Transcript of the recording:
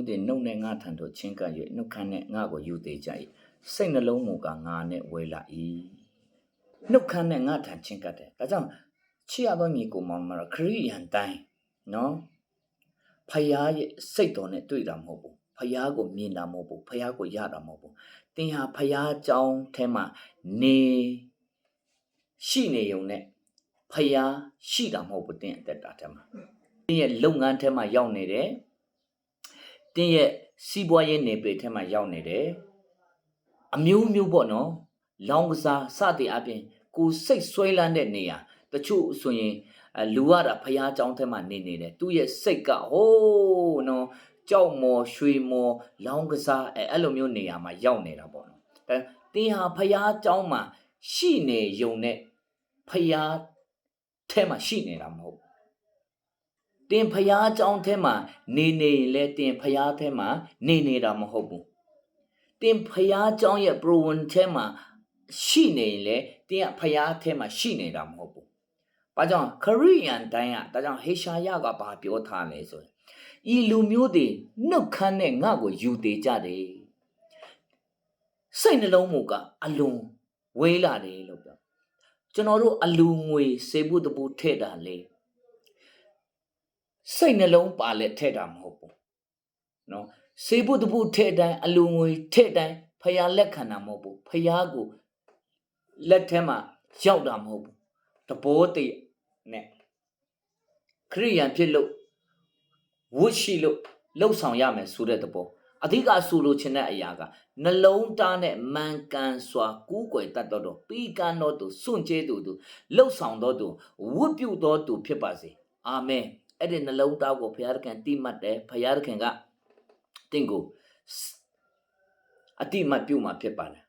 မျိုးတွေနှုတ်နဲ့ငါထံသို့ချင်းကပ်၍နှုတ်ခမ်းနဲ့ငါကိုယူသေးကြ၏စိတ်နှလုံးမူကငါနဲ့ဝဲလာ၏နှုတ်ခမ်းနဲ့ငါထံချင်းကပ်တယ်ဒါကြောင့်ချစ်ရသောညီကိုမောင်မတော်ခရိယန်တိုင်းနော်ဖယားရဲ့စိတ်တော်နဲ့တွေ့တာမဟုတ်ဘူးဖယားကိုမြင်တာမဟုတ်ဘူးဖယားကိုရတာမဟုတ်ဘူးသင်ဟာဖယားကြောင်းထဲမှာနေရှိနေုံနဲ့ဖယားရှိတာမဟုတ်ဘူးသင်အသက်တာထဲမှာသင်ရဲ့လုပ်ငန်းထဲမှာရောက်နေတယ် တင်းရဲ့စီးပွားရေးနေပေထဲမှာရောက်နေတယ်အမျိုးမျိုးပေါ့နော်လောင်းကစားစသည်အပြင်ကိုယ်စိတ်ဆွဲလန်းတဲ့နေရာတချို့ဆိုရင်အဲလူရတာဖះเจ้าထဲမှာနေနေတယ်သူ့ရဲ့စိတ်ကဟိုးနော်ကြောက်မော်ရွှေမော်လောင်းကစားအဲအဲ့လိုမျိုးနေရာမှာရောက်နေတာပေါ့နော်ဒါတင်းဟာဖះเจ้าမှာရှိနေယုံနဲ့ဖះထဲမှာရှိနေတာမဟုတ်ဘူး တင်ဖျားเจ้าထဲမှာနေနေရင်လဲတင်ဖျားထဲမှာနေနေတာမဟုတ်ဘူးတင်ဖျားเจ้าရဲ့ proven ထဲမှာရှိနေရင်လဲတင်ကဖျားထဲမှာရှိနေတာမဟုတ်ဘူး။ဘာကြောင့်ခရိယန်တိုင်းကဒါကြောင့်ဟေရှာယကဘာပြောထားလဲဆိုရင်ဤလူမျိုးတွေနှုတ်ခမ်းနဲ့ငါ့ကိုယူသေးကြတယ်။စိတ်နှလုံးမူကအလွန်ဝေးလာတယ်လို့ပြောကျွန်တော်တို့အလူငွေစေဖို့တပူထည့်တာလေ စိတ်နှလုံးပါလက်ထည့်တာမဟုတ်ဘူးနော်စေဖို့တပူထည့်တိုင်းအလူငွေထည့်တိုင်းဖျားလက်ခံတာမဟုတ်ဘူးဖျားကိုလက်ထဲမှာရောက်တာမဟုတ်ဘူးတဘောတည်းနဲ့ခရိယန်ဖြစ်လို့ဝတ်ရှိလို့လှုပ်ဆောင်ရမယ်ဆိုတဲ့တဘောအဓိကဆိုလိုချင်တဲ့အရာကနှလုံးသားနဲ့မန်ကန်စွာကူးကွယ်တတ်တော်ပီကန်တော်သူစွန့်ကြဲသူသူလှုပ်ဆောင်တော်သူဝတ်ပြုတော်သူဖြစ်ပါစေအာမင် အဲ့ဒီနှလုံးသားကိုဘုရားသခင်တိမှတ်တယ်ဘုရားသခင်ကတင့်ကိုအတိမတ်ပြုမှာဖြစ်ပါတယ်